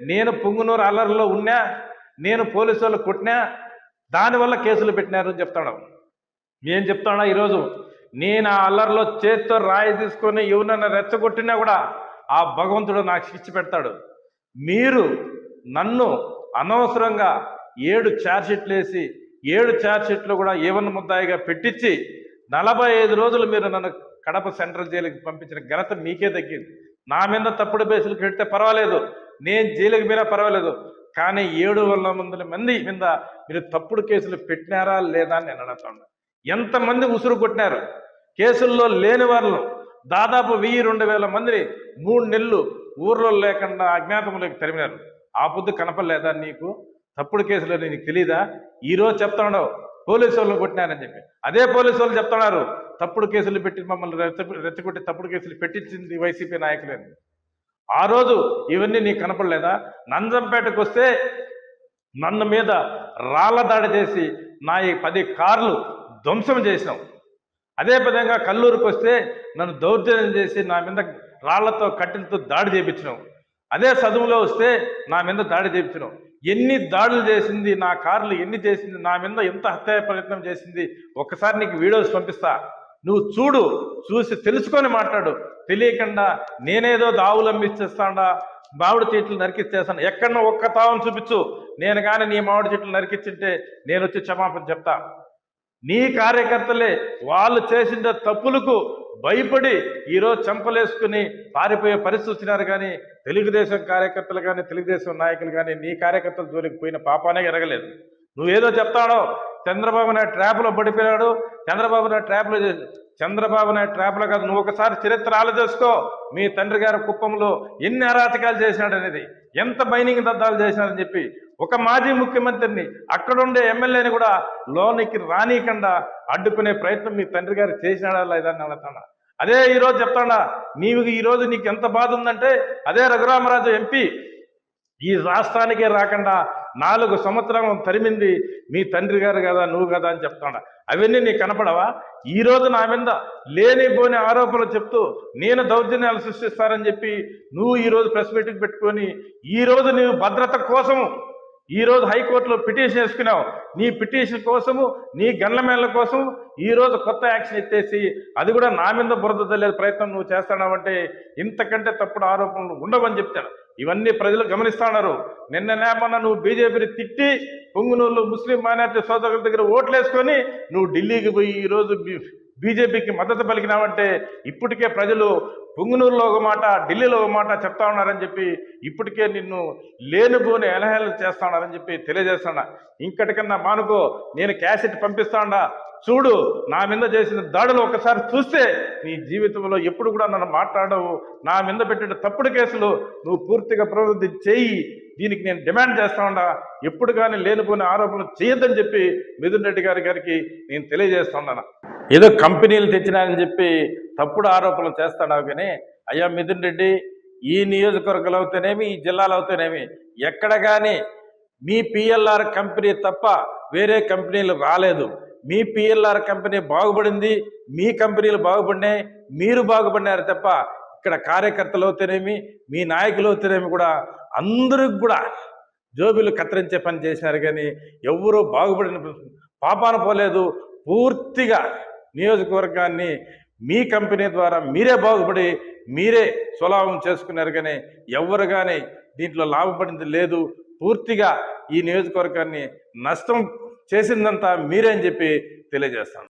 నేను పుంగునూరు అల్లర్లో ఉన్నా నేను పోలీసు వాళ్ళు కొట్టినా దానివల్ల కేసులు పెట్టినారు అని చెప్తాడు నేను చెప్తాడా ఈరోజు? నేను ఆ అల్లర్లో చేత్తో రాయి తీసుకొని ఎవరినైనా రెచ్చగొట్టినా కూడా ఆ భగవంతుడు నాకు శిక్ష పెడతాడు. మీరు నన్ను అనవసరంగా ఏడు ఛార్జ్షీట్లు వేసి ఏడు ఛార్జ్షీట్లు కూడా ఏవన్న ముద్దాయిగా పెట్టించి నలభై ఐదు రోజులు మీరు నన్ను కడప సెంట్రల్ జైలుకి పంపించిన ఘనత మీకే దక్కింది నా మీద తప్పుడు బేసులు పెడితే పర్వాలేదు. నేను జైలుకి పోయినా పర్వాలేదు కానీ ఏడు వందల మందుల మంది మీద మీరు తప్పుడు కేసులు పెట్టినారా లేదా అని నేను అడుగుతాను ఎంతమంది ఉసురు కొట్టినారు? కేసుల్లో లేని వాళ్ళు దాదాపు వెయ్యి రెండు వేల మందిని మూడు నెలలు ఊర్లో లేకుండా అజ్ఞాతంలోకి తరిమినారు. ఆ పొద్దు కనపడలేదా నీకు? తప్పుడు కేసులు నీకు తెలీదా? ఈరోజు చెప్తాడు పోలీసు వాళ్ళని కొట్టినారని చెప్పి. అదే పోలీసు వాళ్ళు చెప్తున్నారు తప్పుడు కేసులు పెట్టి మమ్మల్ని రెచ్చ రెచ్చగొట్టి తప్పుడు కేసులు పెట్టించింది వైసీపీ నాయకులని ఆ రోజు ఇవన్నీ నీకు కనపడలేదా? నంజంపేటకు వస్తే నన్ను మీద రాళ్ళ దాడి చేసి నా ఈ పది కార్లు ధ్వంసం చేసినావు. అదే విధంగా కల్లూరుకు వస్తే నన్ను దౌర్జన్యం చేసి నా మీద రాళ్ళతో కట్టెలతో దాడి చేయించినావు అదే చదువులో వస్తే నా మీద దాడి చేయించినావు ఎన్ని దాడులు చేసింది నా కార్లు ఎన్ని చేసింది నా మీద ఎంత హత్య ప్రయత్నం చేసింది ఒక్కసారి నీకు వీడియోస్ పంపిస్తా. నువ్వు చూడు చూసి తెలుసుకొని మాట్లాడు. తెలియకుండా నేనేదో దావులు అమ్మిచ్చేస్తాడా మామిడి చెట్లు నరికిచ్చేస్తాను. ఎక్కడన్నా ఒక్క తావును చూపించు. నేను కానీ నీ మామిడి చెట్లు నరికిచ్చింటే నేను వచ్చి క్షమాపణ చెప్తా. నీ కార్యకర్తలే వాళ్ళు చేసిన తప్పులకు భయపడి ఈరోజు చెంపలేసుకుని పారిపోయే పరిస్థితి వచ్చినారు కానీ తెలుగుదేశం కార్యకర్తలు కానీ తెలుగుదేశం నాయకులు కానీ నీ కార్యకర్తల జోలికి పోయిన పాపానే ఎరగలేదు. నువ్వేదో చెప్తాడో చంద్రబాబు నాయుడు ట్రాప్లో పడిపోయాడు చంద్రబాబు నాయుడు ట్రాప్లో చేసి చంద్రబాబు నాయుడు ట్రాప్లో కాదు నువ్వు ఒకసారి చరిత్ర ఆలోచిస్తూ మీ తండ్రి గారి కుప్పంలో ఎన్ని అరాచకాలు చేసినాడు అనేది ఎంత మైనింగ్ దద్దాలు చేసినాడని చెప్పి ఒక మాజీ ముఖ్యమంత్రిని అక్కడుండే ఎమ్మెల్యేని కూడా లోనికి రానియకుండా అడ్డుకునే ప్రయత్నం మీ తండ్రి గారు చేసినాడా లేదా అని అడుగుతాడా అదే ఈరోజు చెప్తాడా నీవు ఈరోజు నీకు ఎంత బాధ ఉందంటే అదే రఘురామరాజు ఎంపీ. ఈ రాష్ట్రానికే రాకుండా నాలుగు సంవత్సరం తరిమింది మీ తండ్రి గారు కదా నువ్వు కదా అని చెప్తాడు. అవన్నీ నీకు కనపడవా? ఈ రోజు నా మీద లేనిపోని ఆరోపణలు చెప్తూ నేను దౌర్జన్యాలు సృష్టిస్తారని చెప్పి నువ్వు ఈరోజు ప్రెస్ మీటింగ్ పెట్టుకొని ఈ రోజు నీవు భద్రత కోసము ఈ రోజు హైకోర్టులో పిటిషన్ వేసుకున్నావు. నీ పిటిషన్ కోసము నీ గన్లమేళ్ళ కోసం ఈరోజు కొత్త యాక్షన్ ఎత్తేసి అది కూడా నా మీద బురద తల్లే ప్రయత్నం నువ్వు చేస్తాడావంటే ఇంతకంటే తప్పుడు ఆరోపణలు ఉండవని చెప్తాను. ఇవన్నీ ప్రజలు గమనిస్తున్నారు నిన్న నేమన్నా నువ్వు బీజేపీని తిట్టి పొంగునూరు ముస్లిం మైనార్టీ సోదరుల దగ్గర ఓట్లేసుకొని నువ్వు ఢిల్లీకి పోయి ఈరోజు బీజేపీకి మద్దతు పలికినావంటే ఇప్పటికే ప్రజలు పొంగునూరులో ఒక మాట ఢిల్లీలో ఒక మాట చెప్తా ఉన్నారని చెప్పి ఇప్పటికే నిన్ను లేనుగోని ఎలహేళన చేస్తా ఉన్నారని చెప్పి తెలియజేస్తాడా ఇంకటికన్నా మానుకో నేను క్యాసెట్ పంపిస్తాడా చూడు నా మీద చేసిన దాడులు ఒకసారి చూస్తే నీ జీవితంలో ఎప్పుడు కూడా నన్ను మాట్లాడవు. నా మీద పెట్టిన తప్పుడు కేసులు నువ్వు పూర్తిగా ప్రవృత్తి చేయి. దీనికి నేను డిమాండ్ చేస్తా ఉండా ఎప్పుడు కానీ లేనిపోయిన ఆరోపణలు చేయొద్దని చెప్పి మిథున్ రెడ్డి గారి గారికి నేను తెలియజేస్తా ఉన్నాను. ఏదో కంపెనీలు తెచ్చినాయని చెప్పి తప్పుడు ఆరోపణలు చేస్తాడావు కానీ అయ్యా మిథున్ రెడ్డి ఈ నియోజకవర్గాలు అవుతేనేమి ఈ జిల్లాలో అవుతేనేమి ఎక్కడ కానీ మీ పిఎల్ఆర్ కంపెనీ తప్ప వేరే కంపెనీలు రాలేదు. మీ పిఎల్ఆర్ కంపెనీ బాగుపడింది మీ కంపెనీలు బాగుపడినాయి మీరు బాగుపడినారు తప్ప ఇక్కడ కార్యకర్తలు అవుతేనేమి మీ నాయకులు అవుతేనేమి కూడా అందరికి కూడా జోబీలు కత్తిరించే పని చేసినారు కానీ ఎవరూ బాగుపడిన పాపాన పోలేదు. పూర్తిగా నియోజకవర్గాన్ని మీ కంపెనీ ద్వారా మీరే బాగుపడి మీరే స్వలాభం చేసుకున్నారు కానీ ఎవరు కానీ దీంట్లో లాభపడింది లేదు. పూర్తిగా ఈ నియోజకవర్గాన్ని నష్టం చేసిందంతా మీరే అని చెప్పి తెలియజేస్తాను.